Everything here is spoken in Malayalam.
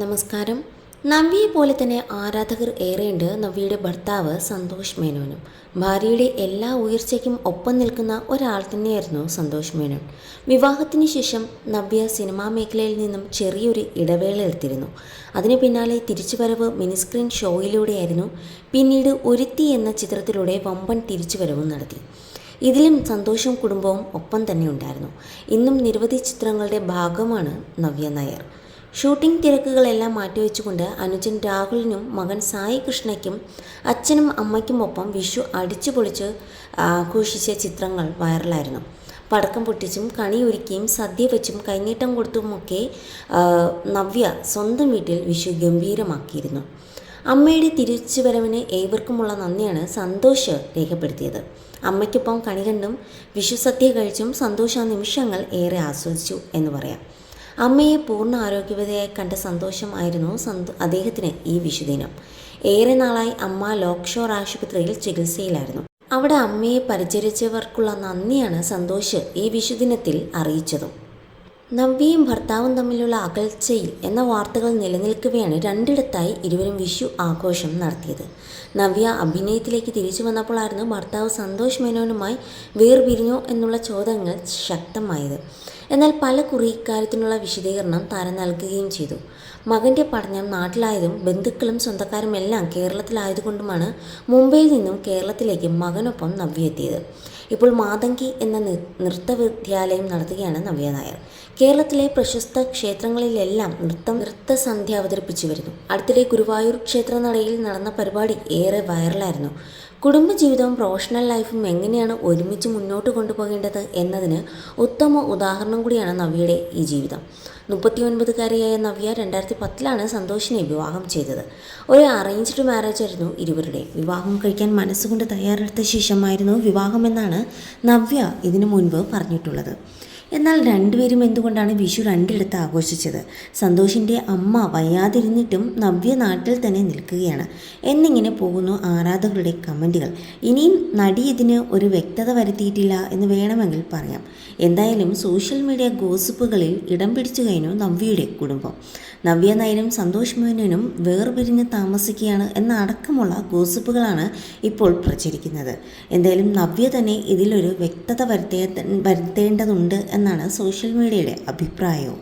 നമസ്കാരം. നവ്യയെ പോലെ തന്നെ ആരാധകർ ഏറെയുണ്ട് നവ്യയുടെ ഭർത്താവ് സന്തോഷ് മേനോനും. ഭാര്യയുടെ എല്ലാ ഉയർച്ചയ്ക്കും ഒപ്പം നിൽക്കുന്ന ഒരാൾ തന്നെയായിരുന്നു സന്തോഷ് മേനോൻ. വിവാഹത്തിന് ശേഷം നവ്യ സിനിമാ മേഖലയിൽ നിന്നും ചെറിയൊരു ഇടവേള എടുത്തിരുന്നു. അതിന് പിന്നാലെ തിരിച്ചുവരവ് മിനിസ്ക്രീൻ ഷോയിലൂടെയായിരുന്നു പിന്നീട് ഒരുത്തി എന്ന ചിത്രത്തിലൂടെ വമ്പൻ തിരിച്ചുവരവും നടത്തി. ഇതിലും സന്തോഷവും കുടുംബവും ഒപ്പം തന്നെ ഉണ്ടായിരുന്നു. ഇന്നും നിരവധി ചിത്രങ്ങളുടെ ഭാഗമാണ് നവ്യ നായർ. ഷൂട്ടിംഗ് തിരക്കുകളെല്ലാം മാറ്റിവെച്ചുകൊണ്ട് അനുജൻ രാഹുലിനും മകൻ സായി കൃഷ്ണയ്ക്കും അച്ഛനും അമ്മയ്ക്കുമൊപ്പം വിഷു അടിച്ചു പൊളിച്ച് ആഘോഷിച്ച ചിത്രങ്ങൾ വൈറലായിരുന്നു. പടക്കം പൊട്ടിച്ചും കണിയൊരുക്കിയും സദ്യ വെച്ചും കൈനീട്ടം കൊടുത്തുമൊക്കെ നവ്യ സ്വന്തം വീട്ടിൽ വിഷു ഗംഭീരമാക്കിയിരുന്നു. അമ്മയുടെ തിരിച്ചുവരവിന് ഏവർക്കുമുള്ള നന്ദിയാണ് സന്തോഷ് രേഖപ്പെടുത്തിയത്. അമ്മയ്ക്കൊപ്പം കണി കണ്ടും വിഷു സദ്യ കഴിച്ചും സന്തോഷ നിമിഷങ്ങൾ ഏറെ ആസ്വദിച്ചു എന്ന് പറയാം. അമ്മയെ പൂർണ ആരോഗ്യവതയായി കണ്ട സന്തോഷമായിരുന്നു സന്തോ അദ്ദേഹത്തിന് ഈ വിഷുദിനം. ഏറെ നാളായി അമ്മ ലോക്ഷോർ ആശുപത്രിയിൽ ചികിത്സയിലായിരുന്നു. അവിടെ അമ്മയെ പരിചരിച്ചവർക്കുള്ള നന്ദിയാണ് സന്തോഷ് ഈ വിഷുദിനത്തിൽ അറിയിച്ചതും. നവ്യയും ഭർത്താവും തമ്മിലുള്ള അകൽച്ചയിൽ എന്ന വാർത്തകൾ നിലനിൽക്കവെയാണ് രണ്ടിടത്തായി ഇരുവരും വിഷു ആഘോഷം നടത്തിയത്. നവ്യ അഭിനയത്തിലേക്ക് തിരിച്ചു വന്നപ്പോഴായിരുന്നു ഭർത്താവ് സന്തോഷ് മേനോനുമായി വേർപിരിഞ്ഞോ എന്നുള്ള ചോദ്യങ്ങൾ ശക്തമായത്. എന്നാൽ പല കുറി ഇക്കാര്യത്തിനുള്ള വിശദീകരണം താരം നൽകുകയും ചെയ്തു. മകന്റെ പഠനം നാട്ടിലായതും ബന്ധുക്കളും സ്വന്തക്കാരും എല്ലാം കേരളത്തിലായതുകൊണ്ടുമാണ് മുംബൈയിൽ നിന്നും കേരളത്തിലേക്ക് മകനൊപ്പം നവ്യ എത്തിയത്. ഇപ്പോൾ മാതങ്കി എന്ന നൃത്ത വിദ്യാലയം നടത്തുകയാണ് നവ്യ നായർ. കേരളത്തിലെ പ്രശസ്ത ക്ഷേത്രങ്ങളിലെല്ലാം നൃത്തം നൃത്തസന്ധ്യ അവതരിപ്പിച്ചു വരുന്നു. അടുത്തിടെ ഗുരുവായൂർ ക്ഷേത്രനടയിൽ നടന്ന പരിപാടി ഏറെ വൈറലായിരുന്നു കുടുംബജീവിതവും പ്രൊഫഷണൽ ലൈഫും എങ്ങനെയാണ് ഒരുമിച്ച് മുന്നോട്ട് കൊണ്ടുപോകേണ്ടത് എന്നതിന് ഉത്തമ ഉദാഹരണം കൂടിയാണ് നവ്യയുടെ ഈ ജീവിതം. മുപ്പത്തിയൊൻപതുകാരിയായ നവ്യ രണ്ടായിരത്തി പത്തിലാണ് സന്തോഷിനെ വിവാഹം ചെയ്തത്. ഒരു അറേഞ്ച്ഡ് മാരേജ് ആയിരുന്നു ഇരുവരുടെയും. വിവാഹം കഴിക്കാൻ മനസ്സുകൊണ്ട് തയ്യാറെടുത്ത ശേഷമായിരുന്നു വിവാഹമെന്നാണ് നവ്യ ഇതിനു മുൻപ് പറഞ്ഞിട്ടുള്ളത്. എന്നാൽ രണ്ടുപേരും എന്തുകൊണ്ടാണ് വിഷു രണ്ടിടത്ത് ആഘോഷിച്ചത്? സന്തോഷിന്റെ അമ്മ വയ്യാതിരുന്നിട്ടും നവ്യ നാട്ടിൽ തന്നെ നിൽക്കുകയാണ്. എന്നിങ്ങനെ പോകുന്നു ആരാധകരുടെ കമന്റുകൾ ഇനിയും നടി ഇതിന് ഒരു വ്യക്തത വരുത്തിയിട്ടില്ല എന്ന് വേണമെങ്കിൽ പറയാം. എന്തായാലും സോഷ്യൽ മീഡിയ ഗോസിപ്പുകളിൽ ഇടം പിടിച്ചു കഴിഞ്ഞു നവ്യയുടെ കുടുംബം. നവ്യ നായരും സന്തോഷ് മേനോനും വേർപിരിഞ്ഞ് താമസിക്കുകയാണ് എന്ന അടക്കമുള്ള ഗോസിപ്പുകളാണ് ഇപ്പോൾ പ്രചരിക്കുന്നത്. എന്തായാലും നവ്യ തന്നെ ഇതിലൊരു വ്യക്തത വരുത്തേ വരുത്തേണ്ടതുണ്ട് എന്നാണ് സോഷ്യൽ മീഡിയയുടെ അഭിപ്രായവും.